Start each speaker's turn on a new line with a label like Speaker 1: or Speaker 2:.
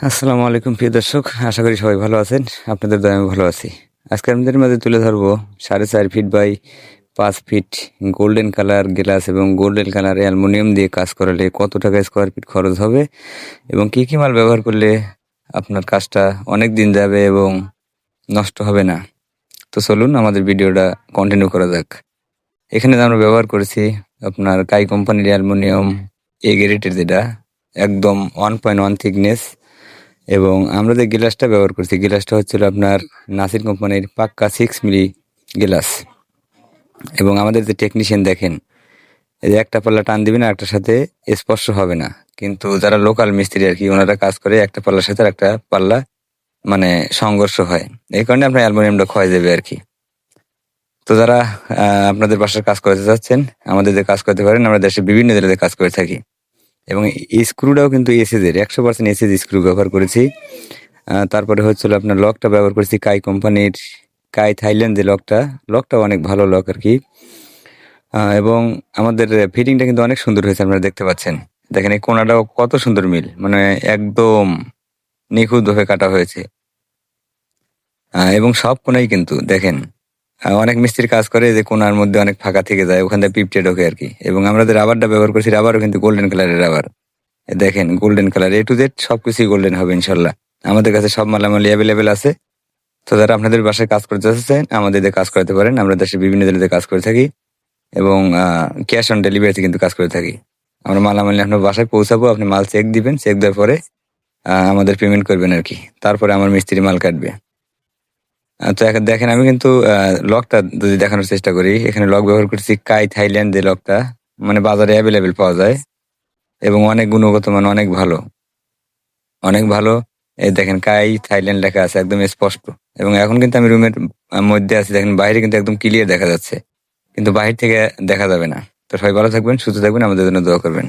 Speaker 1: আসসালামু আলাইকুম, প্রিয় দর্শক। আশা করি সবাই ভালো আছেন। আপনাদের দয়া আমি ভালো আছি। আজকে আপনাদের মাঝে তুলে ধরবো সাড়ে চার ফিট বাই পাঁচ ফিট গোল্ডেন কালার গ্লাস এবং গোল্ডেন কালার অ্যালুমিনিয়াম দিয়ে কাজ করালে কত টাকা স্কোয়ার ফিট খরচ হবে এবং কি কি মাল ব্যবহার করলে আপনার কাজটা অনেক দিন যাবে এবং নষ্ট হবে না। তো চলুন আমাদের ভিডিওটা কন্টিনিউ করা যাক। এখানে আমরা ব্যবহার করেছি আপনার কাই কোম্পানির অ্যালুমিনিয়াম এ গ্রেটের যেটা, একদম ওয়ান পয়েন্ট ওয়ান থিকনেস এবং আমরা যে গ্লাসটা ব্যবহার করছি গ্লাসটা হচ্ছিল আপনার নাসির কোম্পানির পাক্কা সিক্স মিলি গ্লাস। এবং আমাদের যে টেকনিশিয়ান দেখেন যে একটা পাল্লা টান দিবে না একটার সাথে স্পর্শ হবে না। কিন্তু যারা লোকাল মিস্ত্রি আর কি, ওনারা কাজ করে একটা পাল্লার সাথে একটা পাল্লা মানে সংঘর্ষ হয়। এই কারণে আপনার অ্যালুমিনিয়ামটা ক্ষয় যাবে আর কি। তো যারা আপনাদের বাসার কাজ করতে চাচ্ছেন, আমাদের যে কাজ করতে পারেন, আমরা দেশের বিভিন্ন জেলাতে কাজ করে থাকি। এবং এই স্ক্রুটাও কিন্তু এসএজের একশো পার্সেন্ট এসএজ স্ক্রু ব্যবহার করেছি। তারপরে হচ্ছিল আপনার লকটা ব্যবহার করেছি কাই কোম্পানির কাই থাইল্যান্ড যে লকটা লকটাও অনেক ভালো লক আর কি। এবং আমাদের ফিটিংটা কিন্তু অনেক সুন্দর হয়েছে আপনারা দেখতে পাচ্ছেন। দেখেন এই কোনাটাও কত সুন্দর মিল মানে একদম নিখুঁতভাবে কাটা হয়েছে। এবং সব কোনাই কিন্তু, দেখেন। অনেক মিস্ত্রি কাজ করে যে কোনার মধ্যে অনেক ফাঁকা থেকে যায়, ওখান থেকে পিপটে ঢোকে আর কি। এবং আমরা যে রাবারটা ব্যবহার করছি, রাবারও কিন্তু গোল্ডেন কালারের রাবার। দেখেন golden colour A to Z সবকিছুই গোল্ডেন হবে ইনশাল্লাহ। আমাদের কাছে সব মালামালি অ্যাভেলেবেল আছে। তো যারা আপনাদের বাসায় কাজ করতে চাচ্ছেন, আমাদের দিয়ে কাজ করতে পারেন। আমরা দেশের বিভিন্ন জেলাতে কাজ করে থাকি এবং ক্যাশ অন ডেলিভারিতে কিন্তু কাজ করে থাকি। আমরা মালামালি আপনার বাসায় পৌঁছাবো, আপনি মাল চেক দিবেন। চেক দেওয়ার পরে আমাদের পেমেন্ট করবেন আর কি। তারপরে আমার মিস্ত্রি মাল কাটবে। তো দেখেন, আমি কিন্তু লকটা যদি দেখানোর চেষ্টা করি, এখানে লক ব্যবহার করছি কাই থাইল্যান্ড যে লকটা। মানে বাজারে অ্যাভেলেবেল পাওয়া যায় এবং অনেক গুণগত মান অনেক ভালো। অনেক ভালো। এই দেখেন কাই থাইল্যান্ড লেখা আছে, একদম স্পষ্ট। এবং এখন কিন্তু আমি রুমের মধ্যে আছি, দেখেন বাইরে কিন্তু একদম ক্লিয়ার দেখা যাচ্ছে। কিন্তু বাহির থেকে দেখা যাবে না। তো সবাই ভালো থাকবেন, সুস্থ থাকবেন, আমাদের জন্য দোয়া করবেন।